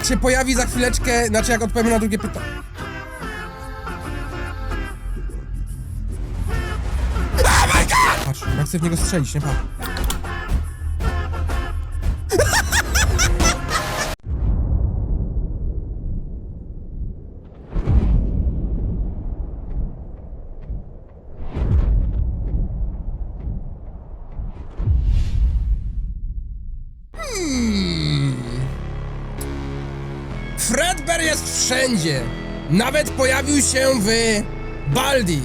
Jak się pojawi za chwileczkę, znaczy jak odpowiemy na drugie pytanie. Oh my god! Patrz, ja chcę w niego strzelić, nie patrz. Fredbear jest wszędzie. Nawet pojawił się w Baldi.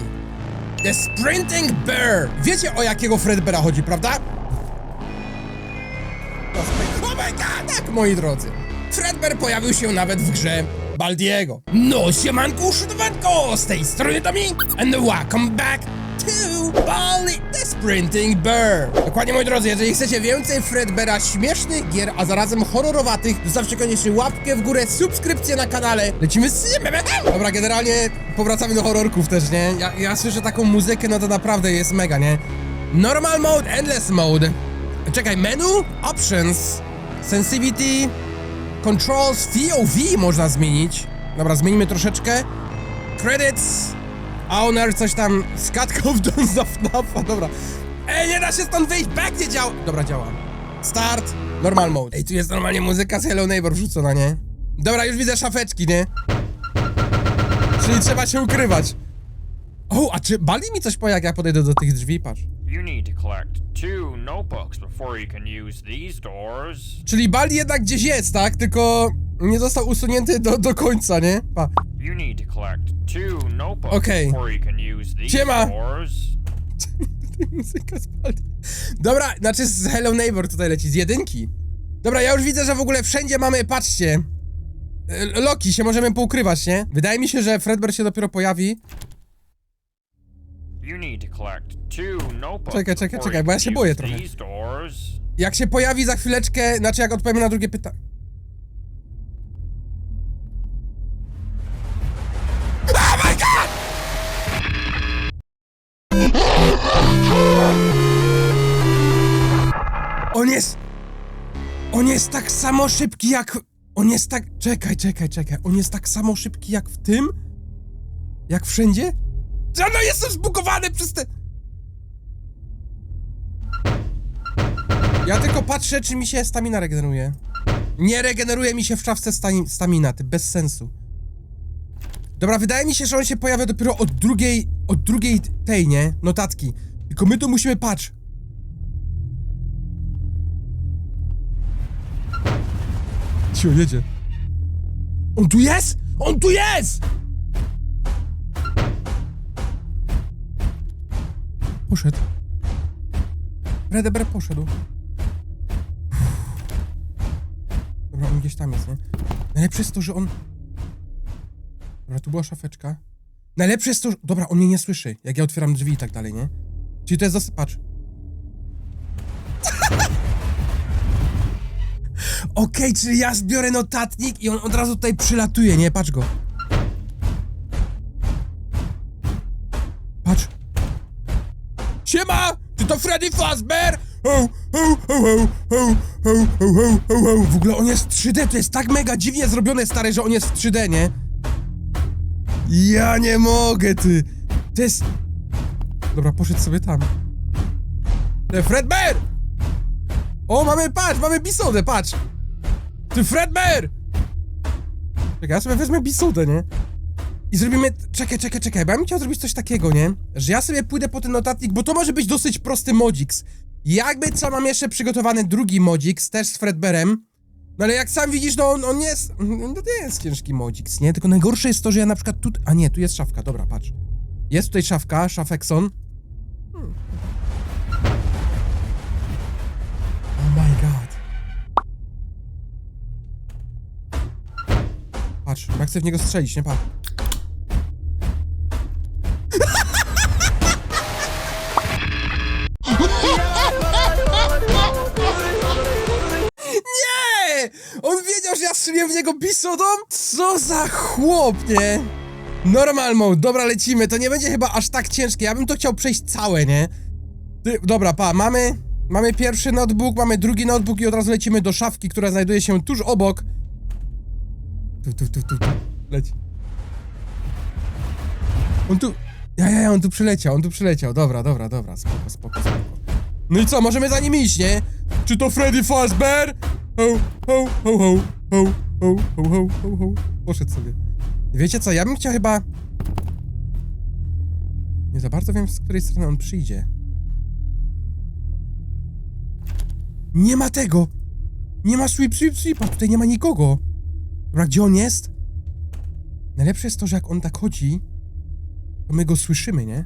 The Sprinting Bear. Wiecie o jakiego Fredbeara chodzi, prawda? Oh my god! Tak, moi drodzy. Fredbear pojawił się nawet w grze Baldiego. No, siemanku, szydowanko! Z tej strony Dominik and welcome back to Baldi the Sprinting Bear. Dokładnie, moi drodzy, jeżeli chcecie więcej Fredbeara śmiesznych gier, a zarazem horrorowatych, zostawcie koniecznie łapkę w górę, subskrypcję na kanale. Lecimy z... Dobra, generalnie powracamy do horrorków też, nie? Ja, ja słyszę taką muzykę, no to naprawdę jest mega, nie? Normal mode, endless mode. Czekaj, menu, options, sensitivity, controls, VOV można zmienić. Dobra, zmienimy troszeczkę. Credits, owner, coś tam, skatka w dom za dobra. Ej, nie da się stąd wyjść, back nie działa. Dobra, działa. Start, normal mode. Ej, tu jest normalnie muzyka z Hello Neighbor wrzucona, nie? Dobra, już widzę szafeczki, nie? Czyli trzeba się ukrywać. O, a czy bali mi coś po jak ja podejdę do tych drzwi, patrz. You need to collect two notebooks before you can use these doors. Czyli Bali jednak gdzieś jest, tak? Tylko nie został usunięty do, do końca, nie? Pa. You need to collect two notebooks Okay. before you can use these Siema. doors. Muzyka. Dobra, znaczy z Hello Neighbor tutaj leci, z jedynki. Dobra, ja już widzę, że w ogóle wszędzie mamy, patrzcie. e, Loki, się możemy poukrywać, nie? Wydaje mi się, że Fredbear się dopiero pojawi. Czekaj, czekaj, czekaj, bo ja się boję trochę. Jak się pojawi za chwileczkę, znaczy jak odpowiemy na drugie pytanie. Oh my god! On jest... On jest tak samo szybki jak... On jest tak... Czekaj, czekaj, czekaj. On jest tak samo szybki jak w tym? Jak wszędzie? Ja no jestem zbugowany przez te... Ja tylko patrzę, czy mi się stamina regeneruje. Nie regeneruje mi się w stani- stamina, ty bez sensu. Dobra, wydaje mi się, że on się pojawia dopiero od drugiej, od drugiej tej, nie? Notatki. Tylko my tu musimy, patrz. Cio, jedzie. On tu jest? On tu jest! Poszedł. Redeber poszedł. Dobra, on gdzieś tam jest, nie? Najlepsze jest to, że on... Dobra, tu była szafeczka. Najlepsze jest to, że... Dobra, on mnie nie słyszy, jak ja otwieram drzwi i tak dalej, nie? Czyli to jest dosyć... Patrz. Okej, czyli ja zbiorę notatnik i on od razu tutaj przylatuje, nie? Patrz go. To Freddy Fazbear? W ogóle on jest 3D, to jest tak mega dziwnie zrobione, stary, że on jest w 3D, nie? Ja nie mogę, ty! To jest... Dobra, poszedł sobie tam. Ty, Fredbear! O, mamy, patrz, mamy bisodę, patrz! Ty, Fredbear! Czekaj, ja sobie wezmę bisodę, nie? I zrobimy. Czekaj, czekaj, czekaj, bo ja bym chciał zrobić coś takiego, nie? Że ja sobie pójdę po ten notatnik, bo to może być dosyć prosty modzix. Jakby co mam jeszcze przygotowany drugi modzix, też z Fredberem. No ale jak sam widzisz, no on, on jest. No to jest ciężki modzix, nie? Tylko najgorsze jest to, że ja na przykład tu. A nie, tu jest szafka, dobra, patrz. Jest tutaj szafka, szafekson. Hmm. Oh my god. Patrz, ja chcę w niego strzelić, nie patrz. Niego bisodą? Co za chłop, nie? Normal mode, dobra, lecimy. To nie będzie chyba aż tak ciężkie. Ja bym to chciał przejść całe, nie? Ty, dobra, pa, mamy... Mamy pierwszy notebook, mamy drugi notebook i od razu lecimy do szafki, która znajduje się tuż obok. Tu, tu, tu, tu, tu. Leci. On tu... Ja, ja, ja, on tu przyleciał, on tu przyleciał. Dobra, dobra, dobra, spoko, spoko, spoko. No i co, możemy za nim iść, nie? Czy to Freddy Fazbear? Ho, ho, ho, ho, ho, ho, ho, ho, ho, ho. Poszedł sobie. Wiecie co, ja bym chciał chyba... Nie za bardzo wiem, z której strony on przyjdzie. Nie ma tego! Nie ma sweep, sweep, sweepa, tutaj nie ma nikogo. Dobra, gdzie on jest? Najlepsze jest to, że jak on tak chodzi, to my go słyszymy, nie?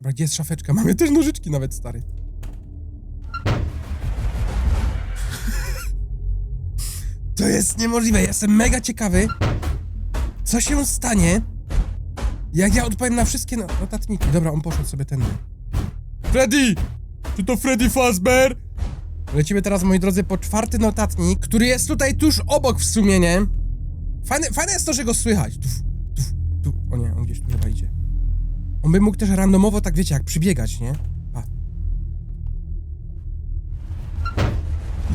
Dobra, gdzie jest szafeczka? Mamy też nożyczki nawet, stary. To jest niemożliwe. Jestem mega ciekawy, co się stanie, jak ja odpowiem na wszystkie no- notatniki. Dobra, on poszedł sobie ten. Freddy! Czy to Freddy Fazbear? Lecimy teraz, moi drodzy, po czwarty notatnik, który jest tutaj tuż obok w sumie, nie? Fajne, fajne jest to, że go słychać. Tuf, tuf, tuf. O nie, on gdzieś tu chyba idzie. On by mógł też randomowo, tak wiecie, jak przybiegać, nie?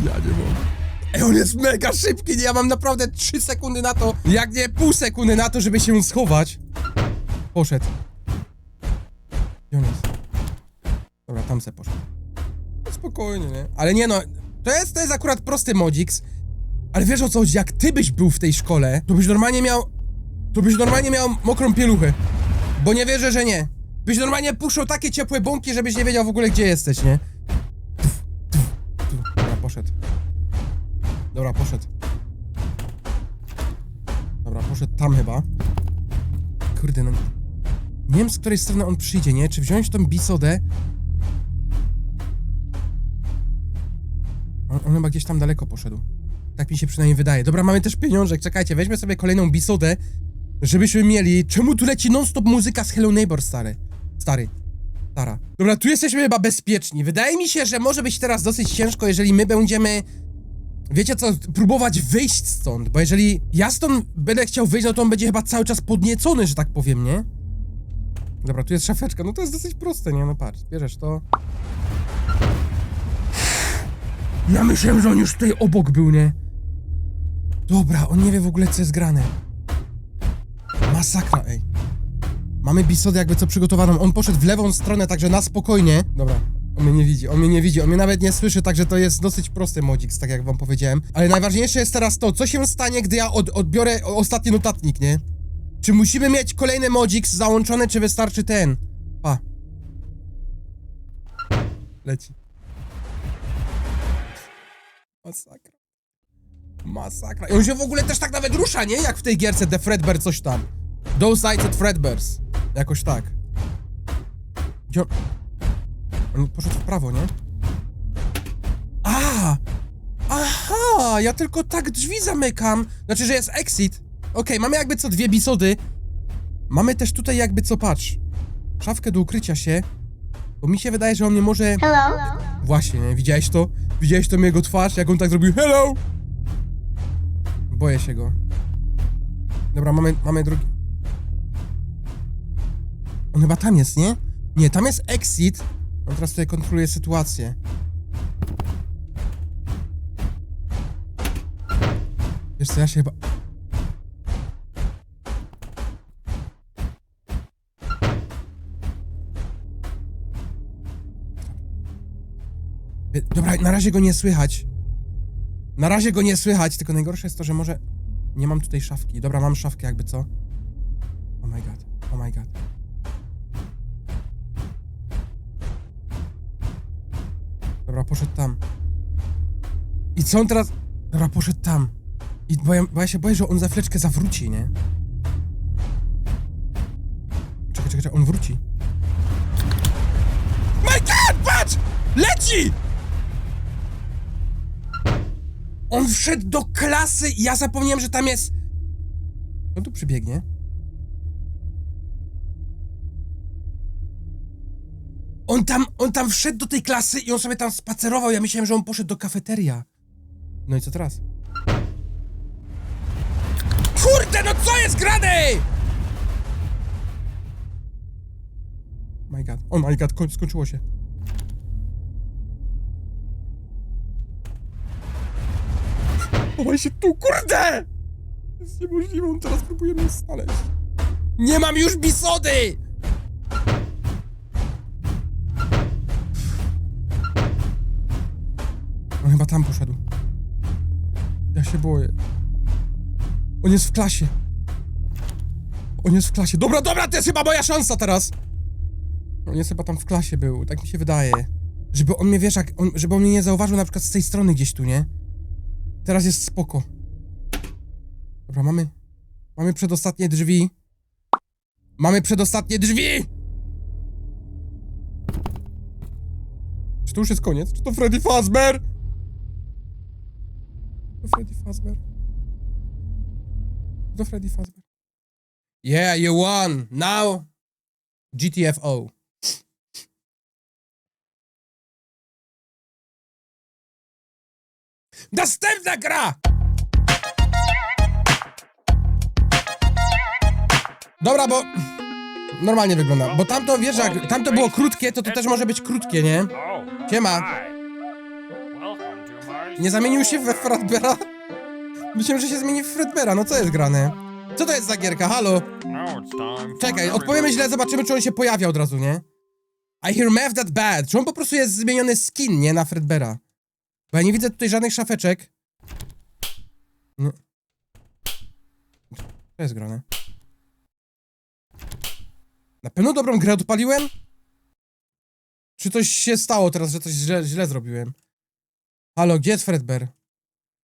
Ja nie. On jest mega szybki? Ja mam naprawdę 3 sekundy na to, jak nie pół sekundy na to, żeby się schować. Poszedł. Gdzie? Dobra, tam se poszedł. Spokojnie, nie? Ale nie no, to jest, to jest akurat prosty modix. Ale wiesz o co chodzi, jak ty byś był w tej szkole, to byś normalnie miał... To byś normalnie miał mokrą pieluchę. Bo nie wierzę, że nie. Byś normalnie puszczał takie ciepłe bąki, żebyś nie wiedział w ogóle, gdzie jesteś, nie? Tuf, tuf. Dobra, poszedł. Dobra, poszedł. Dobra, poszedł tam chyba. Kurde, no... Nie wiem, z której strony on przyjdzie, nie? Czy wziąć tą bisodę? On, on chyba gdzieś tam daleko poszedł. Tak mi się przynajmniej wydaje. Dobra, mamy też pieniążek. Czekajcie, weźmy sobie kolejną bisodę, żebyśmy mieli... Czemu tu leci non-stop muzyka z Hello Neighbor, stary? Stary. Stara. Dobra, tu jesteśmy chyba bezpieczni. Wydaje mi się, że może być teraz dosyć ciężko, jeżeli my będziemy... Wiecie co, próbować wyjść stąd, bo jeżeli ja stąd będę chciał wyjść, no to on będzie chyba cały czas podniecony, że tak powiem, nie? Dobra, tu jest szafeczka, no to jest dosyć proste, nie? No patrz, bierzesz to. Ja myślałem, że on już tutaj obok był, nie? Dobra, on nie wie w ogóle, co jest grane. Masakra, ej. Mamy bisodę jakby co przygotowaną. On poszedł w lewą stronę, także na spokojnie. Dobra. On mnie nie widzi, on mnie nie widzi, on mnie nawet nie słyszy, także to jest dosyć prosty modzik, tak jak wam powiedziałem. Ale najważniejsze jest teraz to, co się stanie, gdy ja od, odbiorę ostatni notatnik, nie? Czy musimy mieć kolejny modzik załączony, czy wystarczy ten? Pa. Leci. Masakra. Masakra. I on się w ogóle też tak nawet rusza, nie? Jak w tej gierce The Fredbear coś tam. Those at Fredbears. Jakoś tak. Gdzie on... On poszedł w prawo, nie? A! Aha! Ja tylko tak drzwi zamykam. Znaczy, że jest exit. Okej, mamy jakby co dwie bisody. Mamy też tutaj jakby co, patrz. Szafkę do ukrycia się. Bo mi się wydaje, że on nie może... Hello? Właśnie, nie? Widziałeś to? Widziałeś to jego twarz, jak on tak zrobił hello? Boję się go. Dobra, mamy, mamy drugi... On chyba tam jest, nie? Nie, tam jest exit. On teraz tutaj kontroluje sytuację. Wiesz co, ja się chyba... Dobra, na razie go nie słychać. Na razie go nie słychać, tylko najgorsze jest to, że może... Nie mam tutaj szafki. Dobra, mam szafkę jakby co. Oh my god, oh my god. Dobra, poszedł tam. I co on teraz... Dobra, poszedł tam. I bo ja, bo ja się boję, że on za chwileczkę zawróci, nie? Czekaj, czekaj, czekaj, on wróci. My god, patrz! Leci! On wszedł do klasy i ja zapomniałem, że tam jest... On tu przybiegnie. On tam, on tam wszedł do tej klasy i on sobie tam spacerował. Ja myślałem, że on poszedł do kafeteria. No i co teraz? Kurde, no co jest grane? My god, oh my god, koń, skończyło się. Chowaj się tu, kurde! Jest niemożliwe, on teraz próbuje mnie znaleźć. Nie mam już bisody! Chyba tam poszedł. Ja się boję. On jest w klasie. On jest w klasie. Dobra, dobra, to jest chyba moja szansa teraz. On jest chyba tam w klasie był, tak mi się wydaje. Żeby on mnie, wiesz, jak on, żeby on mnie nie zauważył na przykład z tej strony gdzieś tu, nie? Teraz jest spoko. Dobra, mamy... Mamy przedostatnie drzwi. Mamy przedostatnie drzwi! Czy to już jest koniec? Czy to Freddy Fazbear? To Freddy Fazbear. To Freddy Fazbear. Yeah, you won! Now... GTFO. Następna gra! Dobra, bo... Normalnie wygląda, bo tamto, wiesz, jak tamto było krótkie, to to też może być krótkie, nie? Siema. Nie zamienił się we Fredbera? Myślałem, że się zmieni w Fredbera, no co jest grane? Co to jest za gierka, halo? Czekaj, odpowiemy źle, zobaczymy, czy on się pojawia od razu, nie? I hear meth that bad. Czy on po prostu jest zmieniony skin, nie? Na Fredbera. Bo ja nie widzę tutaj żadnych szafeczek. No. Co jest grane? Na pewno dobrą grę odpaliłem? Czy coś się stało teraz, że coś źle, źle zrobiłem? Halo, gdzie jest Fredbear?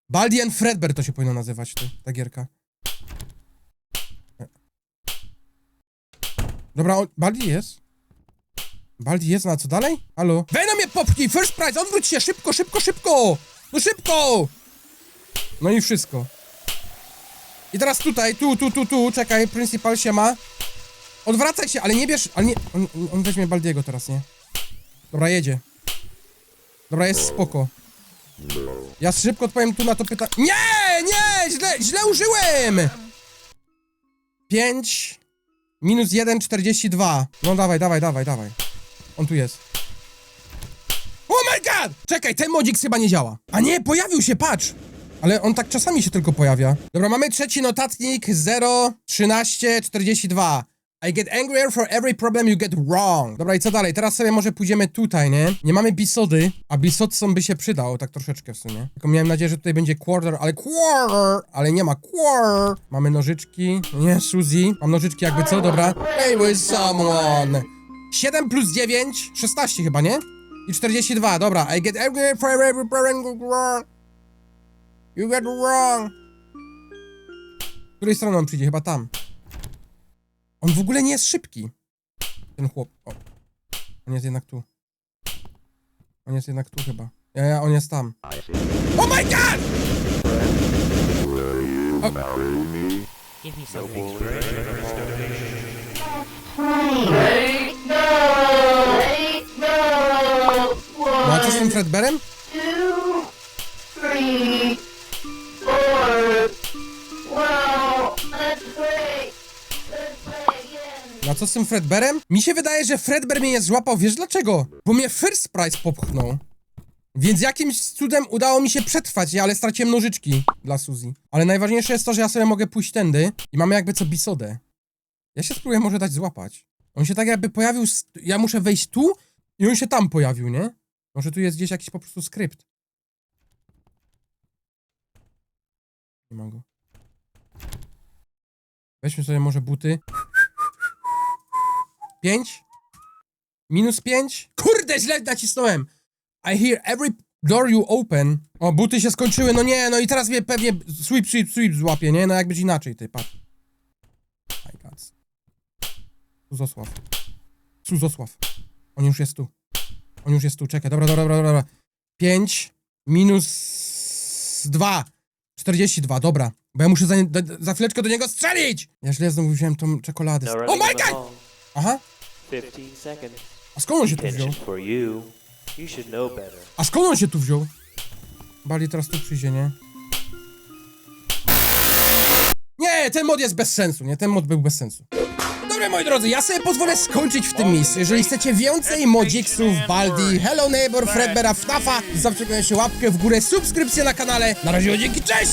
Baldi and Fredbear to się powinno nazywać, to, ta gierka. Dobra, on, Baldi jest? Baldi jest, no a co dalej? Halo? Venom mnie popchnij, first prize, odwróć się, szybko, szybko, szybko! No szybko! No i wszystko. I teraz tutaj, tu, tu, tu, tu, czekaj, Principal się ma. Odwracaj się, ale nie bierz, ale nie, on, on weźmie Baldiego teraz, nie? Dobra, jedzie. Dobra, jest spoko. Ja szybko odpowiem tu na to pytanie. Nie, nie, źle, źle użyłem! 5 minus 1, 42. No dawaj, dawaj, dawaj, dawaj. On tu jest. Oh my god! Czekaj, ten modzik chyba nie działa. A nie, pojawił się, patrz! Ale on tak czasami się tylko pojawia. Dobra, mamy trzeci notatnik 0, 13, 42. I get angrier for every problem you get wrong. Dobra, i co dalej? Teraz sobie może pójdziemy tutaj, nie? Nie mamy bisody, a bisodson by się przydał, tak troszeczkę w sumie. Tylko miałem nadzieję, że tutaj będzie quarter, ale quarter, ale nie ma quarter. Mamy nożyczki. Nie, Suzy. Mam nożyczki jakby co, dobra. Play with someone. 7 plus 9, 16 chyba, nie? I 42, dobra. I get angry for every problem you get wrong. You get wrong. Z której strony on przyjdzie? Chyba tam. On w ogóle nie jest szybki. Ten chłop. O. On jest jednak tu. On jest jednak tu chyba. Ja, ja, on jest tam. Oh my god! Give me great. No a co z tym Fredberem? Co z tym Fredberem? Mi się wydaje, że Fredber mnie nie złapał, wiesz dlaczego? Bo mnie First Price popchnął. Więc jakimś cudem udało mi się przetrwać, ale straciłem nożyczki dla Suzy. Ale najważniejsze jest to, że ja sobie mogę pójść tędy i mamy jakby co bisodę. Ja się spróbuję może dać złapać. On się tak jakby pojawił, ja muszę wejść tu i on się tam pojawił, nie? Może tu jest gdzieś jakiś po prostu skrypt. Nie ma go. Weźmy sobie może buty. 5. Minus 5. Kurde, źle nacisnąłem. I hear every door you open. O, buty się skończyły, no nie, no i teraz mnie pewnie sweep, sweep, sweep złapie, nie? No jak być inaczej, ty, patrz. My God. Suzosław. Suzosław. On już jest tu. On już jest tu, czekaj, dobra, dobra, dobra, dobra. 5 minus 2. 42, dobra. Bo ja muszę za, za chwileczkę do niego strzelić! Ja źle znowu wziąłem tą czekoladę. No Oh my god! Aha, 15 seconds. a skąd on się tu wziął? Attention for you. You should know better. A skąd on się tu wziął? Bali teraz tu przyjdzie, nie? Nie, ten mod jest bez sensu, nie? Ten mod był bez sensu. Dobra, moi drodzy, ja sobie pozwolę skończyć w tym miejscu. Jeżeli chcecie więcej modziksów, Baldi, Hello Neighbor, Fredbeara, FNAFa, zostawcie koniecznie łapkę w górę, subskrypcję na kanale. Na razie, dzięki, cześć!